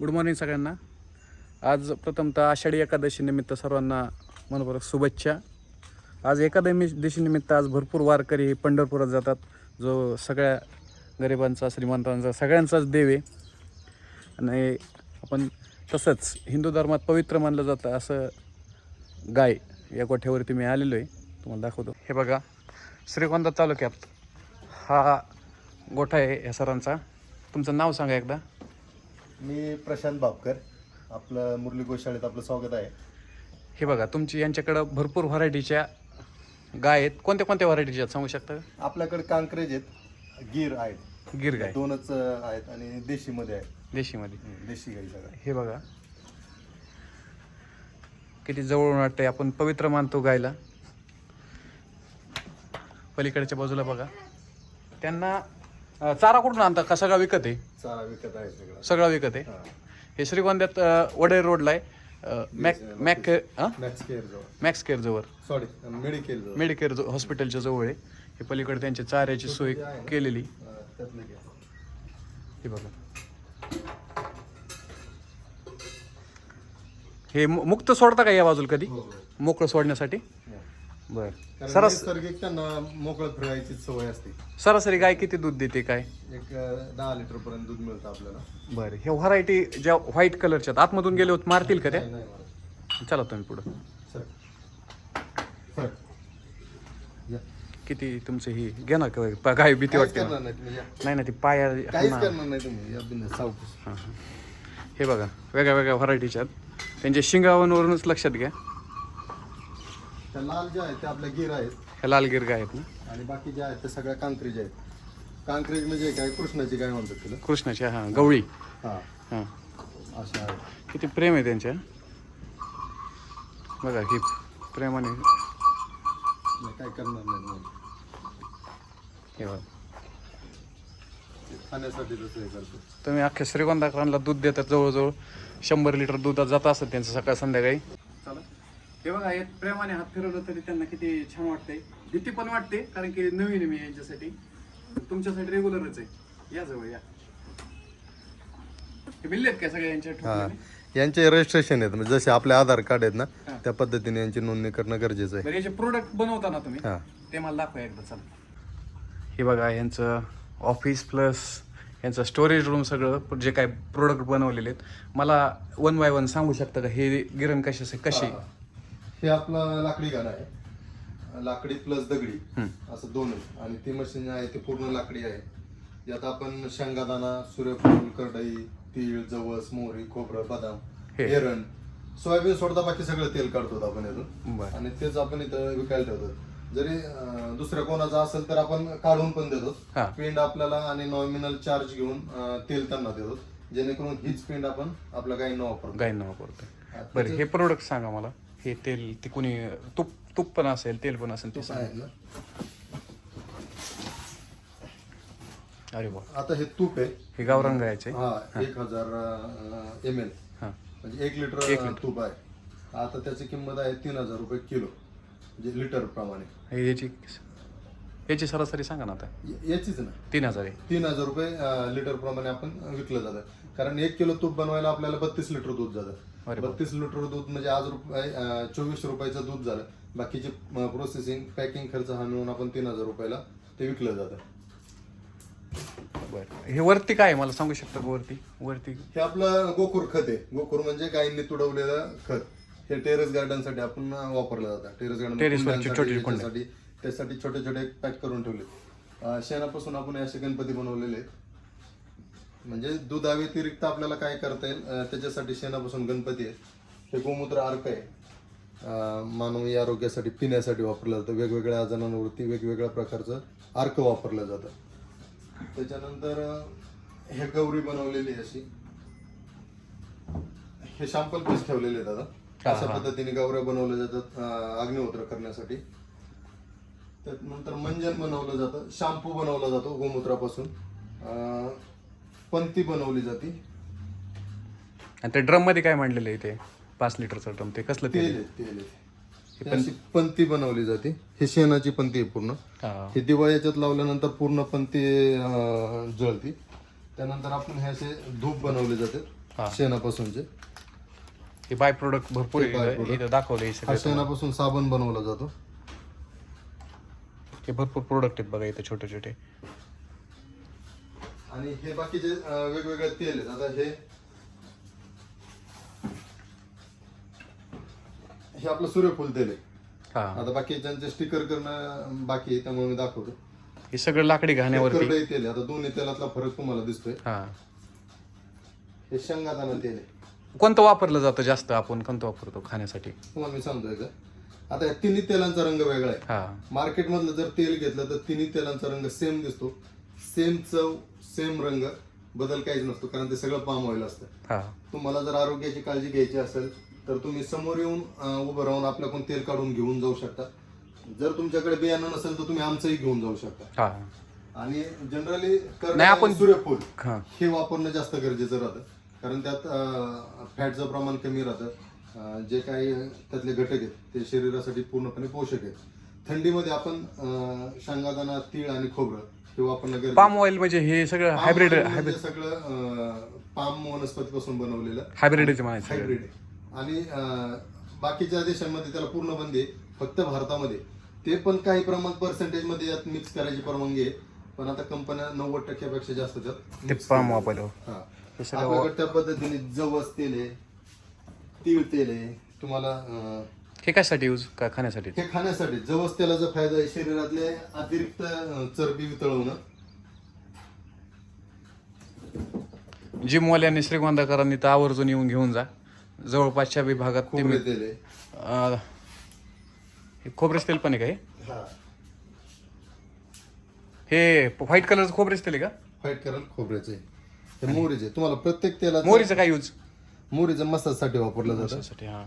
Good morning सगळ्यांना. आज प्रथमतः आषाढी एकादशीनिमित्त सर्वांना मनपूर्वक शुभेच्छा. आज एकादशी दिशीनिमित्त आज भरपूर वारकरी पंढरपुरात जातात. जो सगळ्या गरिबांचा श्रीमंतांचा सगळ्यांचाच देव आहे. आणि आपण तसंच हिंदू धर्मात पवित्र मानलं जातं असं गाय या गोठ्यावरती मी आलेलो आहे. तुम्हाला दाखवतो. हे बघा श्रीगोंदा तालुक्यात हा गोठा आहे या सरांचा. तुमचं नाव सांगा एकदा. मी प्रशांत बापकर. आपलं मुरली गोशाळेत आपलं स्वागत आहे. हे बघा तुमची यांच्याकडं भरपूर व्हरायटीच्या गाय आहेत. कोणत्या कोणत्या व्हरायटीच्या आहेत सांगू शकता? का? आपल्याकडे कांक्रेज आहेत गिर आहेत. गिर गाय. दोनच अं, आहेत आणि देशीमध्ये आहेत. देशीमध्ये. देशी गाई सगळ्या हे बघा. किती जवळून वाटतंय आपण पवित्र मानतो गायला. पलीकडच्या बाजूला बघा. त्यांना अं, चारा कुठून आणता? का सगळा विकत आहे? चारा विकत आहे सगळं. सगळा विकत आहे? हां. श्रीगोंद्यात अं, वडे रोडला आहे. अं, मॅक मॅक मॅक्स केअर जवळ. मॅक्स केअर जवळ. सॉरी मेडिकेल जवळ. मेडिकेअर जो हॉस्पिटलच्या जवळ आहे. हे पलीकडे त्यांच्या चाऱ्याची सोय केलेली. अं, त्यातलं घ्या. हे बघा. हे मु- मुक्त सोडता का या बाजूला कधी? हो, हो. मोकळं सोडण्यासाठी. बर कारण सरास नैसर्गिक त्यांना मोकळं फिरायची सवय असते सरासरी गाय किती दूध देते काय एक अं, दहा लिटर पर्यंत दूध मिळतं आपल्याला बरं हे व्हरायटी ज्या व्हाईट कलरच्या आहेत, आतमधून गेले होते मारतील का त्या नाही. चला तुम्ही पुढं सर सर या. किती तुमचं ही घ्या ना काय पा- गाय भीती काहीच वाटते ना. करणार नाही तुम्ही या. नाही ना ती पाया काहीच हा. करणार नाही तुम्ही या बिंदास सावकाश. हे बघा वेगळ्या वेगळ्या व्हरायटीच्या आहेत त्यांच्या शिंगावरूनच लक्षात घ्या त्या लाल ज्या आहेत त्या आपल्या गिर आहेत. ह्या लालगीर गाय आहेत ना? आणि बाकी ज्या आहेत त्या सगळ्या कांक्रीज आहेत. कांक्रीज म्हणजे काय? कृष्णाची काय म्हणतात तिला. कृष्णाच्या हां गवळी. हा. हां. अशा आहेत. किती प्रेम आहे त्यांच्या? बघा ही प्रेमाने नाही, काय करणार नाही तुम्ही. हे बघा. खाण्यासाठी तसं हे करतो. तुम्ही अख्ख्या श्रीगोंदाकरांना दूध देतात जवळजवळ. शंभर लिटर दूधात जात असत त्यांचं सकाळ संध्याकाळी. हे बघा हे प्रेमाने हात फिरवलं तरी त्यांना किती छान वाटतंय. भीती पण वाटते कारण की नवीन आहे मी यांच्यासाठी. तुमच्यासाठी रेग्युलरच आहे. या जवळ या. हे काय सगळ्या यांच्या हा. ठिकाणी? यांचे रजिस्ट्रेशन आहेत म्हणजे जसे आपले आधार कार्ड आहेत ना हा. त्या पद्धतीने यांची नोंदणी करणं गरजेचं आहे. बरं याचे प्रोडक्ट बनवता ना तुम्ही हा. ते मला दाखवा एकदा चला. हे बघा यांचं ऑफिस प्लस यांचं स्टोरेज रूम सगळं जे काय प्रोडक्ट बनवलेले आहेत. मला वन बाय वन सांगू शकता का? हे गिरण कशी? कशी हे आपलं लाकडी गाणं आहे. लाकडी प्लस दगडी. असं दोन आणि ती मशीन आहे ती पूर्ण लाकडी आहे. यात आपण शेंगादाणा सूर्यफूल करडई तीळ जवस मोहरी खोबरं बदाम हे. एरण सोयाबीन सोडता बाकी सगळं तेल काढतो आपण यातून. आणि तेच आपण इथं विकायला ठेवतो. जरी दुसऱ्या कोणाचा असेल तर आपण काढून पण देतो. पेंड आपल्याला आणि नॉमिनल चार्ज घेऊन तेल त्यांना देतो. जेणेकरून हीच पेंड आपण आपल्या गायींना वापरतो. गायींना वापरतोय बरं हे प्रोडक्ट सांगा मला. हे तेल ते कोणी तूप तूप पण असेल तेल पण असेल ते सांगा. आहे ना? अरे वा. आता हे तूप आहे. हे गावरान गायचे हा एक हजार एम एल. हां. म्हणजे एक लिटर तूप आहे. आता त्याची किंमत आहे तीन हजार रुपये किलो. म्हणजे लिटर प्रमाणे. हे याची याची सरासरी सांगा ना आता. य- याचीच ना? तीन हजार आहे. तीन हजार रुपये लिटर प्रमाणे आपण विकलं जातं. कारण एक किलो तूप बनवायला आपल्याला बत्तीस लिटर दूध अरे बत्तीस लिटर दूध म्हणजे आज रुपये अं, चोवीस रुपयाचं दूध झालं. बाकीचे प्रोसेसिंग पॅकिंग खर्च हा मिळून आपण तीन हजार रुपयाला ते विकलं जातं. बरं. हे वरती काय आहे? मला सांगू शकता का वरती? वरती. हे आपलं गोकुर खत आहे. गोकुर म्हणजे गायींनी तुडवलेलं खत. हे टेरेस गार्डनसाठी आपण वापरलं जातं. टेरेस गार्डन Terrace वरचे छोटे कुंड्या. त्यासाठी छोटे छोटे पॅक करून ठेवले. अं, शेणापासून आपण असे गणपती बनवलेले आहेत. म्हणजे दुधा व्यतिरिक्त आपल्याला काय करता येईल? त्याच्यासाठी शेणापासून गणपती आहे. हे गोमूत्र अर्क आहे. मानवी आरोग्यासाठी पिण्यासाठी वापरलं जातं. वेगवेगळ्या आजारांवरती वेगवेगळ्या प्रकारचं अर्क वापरलं जातं. त्याच्यानंतर हे गौरी बनवलेली आहे अशी. हे शॅम्पल पीस ठेवलेले आहेत हा, अशा. पद्धतीने गौऱ्या बनवल्या जातात अग्निहोत्र करण्यासाठी. त्यानंतर मंजन बनवलं जातं. शॅम्पू बनवला जातो गोमूत्रापासून. पंती बनवली जाते. आणि ते ड्रममध्ये काय मांडलेलं आहे ते? पाच लिटरचं ड्रम ते कसलं तेल तेल आहे, तेल आहे. ही अशी पंती बनवली जाते. हे शेणाची पंती आहे पूर्ण. हा. हे दिवा याच्यात लावल्यानंतर पूर्ण पंती अं, जळती. त्यानंतर आपण हे असे धूप बनवले जाते. शेणापासूनचे. हे बाय प्रोडक्ट भरपूर आहे by इथं. product. इथं दाखवले हा सगळे. शेणापासून साबण बनवला जातो. हे भरपूर प्रोडक्ट आहेत बघा इथं छोटे छोटे आणि हे बाकीचे वेगवेगळे तेल आहेत. आता हे हे आपलं सूर्यफूल तेल आहे. हा. आता बाकीच्यांचे स्टिकर करणं बाकी आहे त्यामुळे मी दाखवतो. हे सगळं लाकडी घाण्यावरती. करडई तेल आहे. आता दोन्ही तेलातला फरक तुम्हाला दिसतोय. हा. हे शेंगादाणा तेल आहे. कोणतं वापरलं जातं जास्त? आपण कोणतं वापरतो खाण्यासाठी? तुम्हाला मी सांगतोय का? आता या तिन्ही तेलांचा रंग वेगळा आहे. हा. मार्केटमधलं जर तेल घेतलं तर तिन्ही तेलांचा रंग सेम दिसतो. सेम चव सेम रंग बदल काहीच नसतो कारण ते सगळं पाम ऑइल असतं. हा. तुम्हाला जर आरोग्याची काळजी घ्यायची असेल तर तुम्ही समोर येऊन उभं राहून आपल्याकडून तेल काढून घेऊन जाऊ शकता. जर तुमच्याकडे बियाणं नसेल तर तुम्ही आमचंही घेऊन जाऊ शकता. हा. आणि जनरली आपण- सूर्यफूल हा. वापरणं जास्त गरजेचं राहतं. कारण त्यात फॅटचं प्रमाण कमी राहतं. जे काही त्यातले घटक आहेत ते शरीरासाठी पूर्णपणे पोषक आहेत. थंडीमध्ये आपण शेंगादाणा तीळ आणि खोबरं हे वापरणं गरजेचं पाम ऑइल म्हणजे हे सगळं हायब्रिड म्हणजे सगळं अं, पाम वनस्पतीपासून बनवलेलं. हायब्रिडच म्हणायचं सगळं. हायब्रिड आहे. आणि बाकीच्या देशांमध्ये त्याला पूर्ण बंदी आहे फक्त भारतामध्ये ते पण काही प्रमाण पर्सेंटेजमध्ये यात मिक्स करायची परवानगी आहे. पण आता कंपन्या नव्वद टक्क्यापेक्षा जास्त त्यात पाम. वापरलं. सगळं आपल्याकडे त्या पद्धतीने जवस तेल आहे तीळ तेल आहे. तुम्हाला हे कशासाठी यूज का खाण्यासाठी? हे खाण्यासाठी. जवस तेलाचा फायदा आहे शरीरातले अतिरिक्त अं, चरबी वितळवणं. जिमवाल्यांनी श्रीगोंदाकरांनी तर आवर्जून येऊन घेऊन जा. जवळपासच्या विभागात ते खोबरे मी- तेल आहे. अं, हे खोबरेच तेल पण आहे का हे? हा. हे व्हाईट कलरचं खोबरेच तेल आहे का? फाईट करायला खोबऱ्याचे हे मोहरीचे तुम्हाला प्रत्येक तेलात मोहरीचं काय यूज मोहरीचं मसाजसाठी वापरलं जातं. त्यासाठी हा.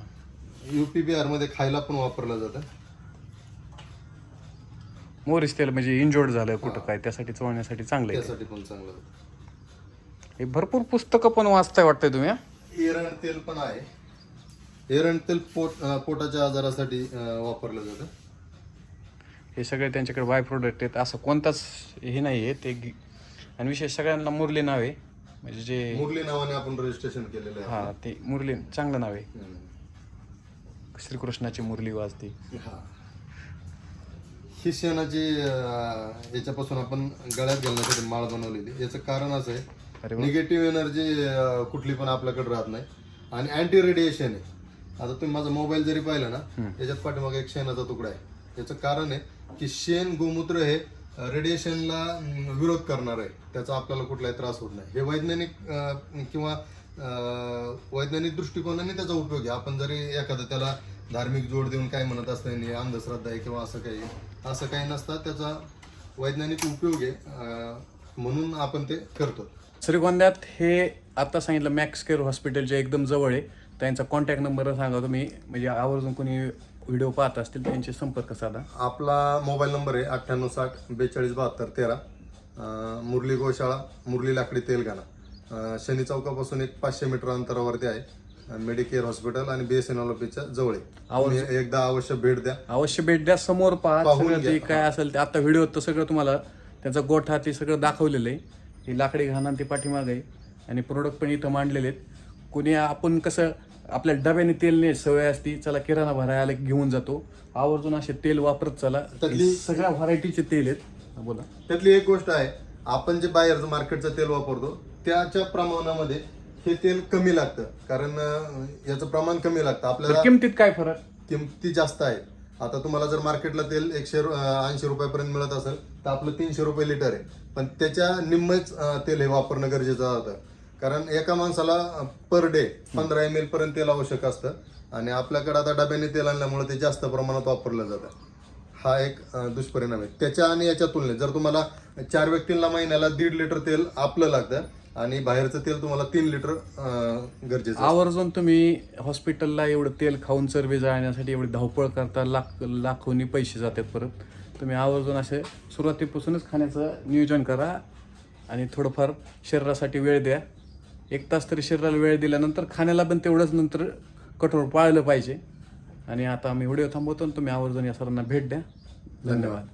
युपी बिहारमध्ये खायला पण वापरलं जातं मोहरीच तेल म्हणजे इंजोर्ड झालं कुठं काय त्यासाठी चोळण्यासाठी चांगलं आहे. त्यासाठी पण चांगलं. हे भरपूर पुस्तकं पण वाचताय वाटतंय तुम्ही हा? एरण तेल पण आहे एरण तेल पोट अं, पोटाच्या आजारासाठी अं, वापरलं जातं हे सगळे त्यांच्याकडे बाय प्रोडक्ट आहेत असं कोणताच हे नाही आहे ते गी- आणि विशेष सगळ्यांना मुरली नाव आहे म्हणजे जे मुरली नावाने आपण रजिस्ट्रेशन केलेलं आहे हा ते मुरली चांगलं नाव आहे हम्म. श्रीकृष्णाची मुरली वाजती. हा. ही शेणाची अं, याच्यापासून आपण गळ्यात घालण्यासाठी माळ बनवलेली. याचं कारण असं अरे आहे निगेटिव्ह एनर्जी कुठली पण आपल्याकडे राहत नाही. आणि अँटी रेडिएशन आहे. आता तुम्ही माझा मोबाईल जरी पाहिला ना याच्यात पाठीमागे एक शेणाचा तुकडा आहे. याचं कारण आहे की शेण गोमूत्र हे रेडिएशनला विरोध करणार आहे. त्याचा आपल्याला कुठलाही त्रास होत नाही. हे वैज्ञानिक अं, किंवा अं, वैज्ञानिक दृष्टिकोनाने त्याचा उपयोग आहे. आपण जरी एखादं त्याला धार्मिक जोड देऊन काय म्हणत असताना अंधश्रद्धा आहे किंवा असं काही. असं काही नसतं त्याचा वैज्ञानिक उपयोग आहे म्हणून आपण ते करतो. श्रीगोंद्यात हे आता सांगितलं मॅक्स केअर हॉस्पिटलच्या एकदम जवळ आहे त्यांचा कॉन्टॅक्ट नंबर सांगा तुम्ही. म्हणजे आवर्जून कोणी व्हिडिओ पाहत असतील त्यांचे संपर्क साधा. आपला मोबाईल नंबर आहे अठ्ठ्याण्णव साठ बेचाळीस बहात्तर तेरा. मुरली गोशाळा मुरली लाकडी तेलगाणा. शनी चौकापासून एक पाचशे मीटर अंतरावरती आहे. मेडिकेअर हॉस्पिटल आणि बी एस एन एल ऑफिसच्या जवळ आहे. तुम्ही एकदा अवश्य भेट द्या. अवश्य भेट द्या समोर पहा. पाहून सगळं घ्या. जे काय असेल ते. आता व्हिडिओ तर सगळं तुम्हाला त्यांचा गोठा ते सगळं दाखवलेलं आहे. ही लाकडी घाणा ते पाठीमाग आहे. आणि प्रोडक्ट पण इथं मांडलेले आहेत. कोणी आपण कसं आपल्या डब्याने तेल नाही सवय असती चला किराणा भरायला घेऊन जातो. आवर्जून असे तेल वापरत चला. त्यातली- हे सगळ्या व्हरायटीचे तेल आहेत. हा, बोला. त्यातली एक गोष्ट आहे आपण जे बाहेरचं मार्केटचं तेल वापरतो त्याच्या प्रमाणामध्ये हे तेल कमी लागतं. कारण अं, याचं प्रमाण कमी लागतं. आपल्याला तर किमतीत काय फरक? किमती जास्त आहेत. आता तुम्हाला जर मार्केटला तेल एकशे ऐंशी रुपयापर्यंत मिळत असेल तर आपलं तीनशे रुपये लिटर आहे. पण त्याच्या निम्मच अं, तेल हे वापरणं गरजेचं होतं. कारण एका माणसाला पर डे पंधरा एम एल पर्यंत तेल आवश्यक असतं. आणि आपल्याकडे आता डब्याने तेल आणल्यामुळे ते जास्त प्रमाणात वापरलं जातं. हा एक अं, दुष्परिणाम आहे. त्याच्या आणि याच्या तुलनेत जर तुम्हाला चार व्यक्तींना महिन्याला दीड लिटर तेल आपलं लागतं आणि बाहेरचं तेल तुम्हाला तीन लिटर गरजेचं आवर्जून तुम्ही हॉस्पिटलला एवढं तेल खाऊन चरबी जाळण्यासाठी एवढी धावपळ करता लाख लाखोनी पैसे जातात परत. तुम्ही आवर्जून असे सुरुवातीपासूनच खाण्याचं नियोजन करा आणि थोडंफार शरीरासाठी वेळ द्या. एक तास तरी शरीराला वेळ दिल्यानंतर खाण्याला पण तेवढंच नंतर कठोर पाळलं पाहिजे. आणि आता आम्ही व्हिडिओ थांबवतो आणि तुम्ही आवर्जून या सरांना भेट द्या. धन्यवाद.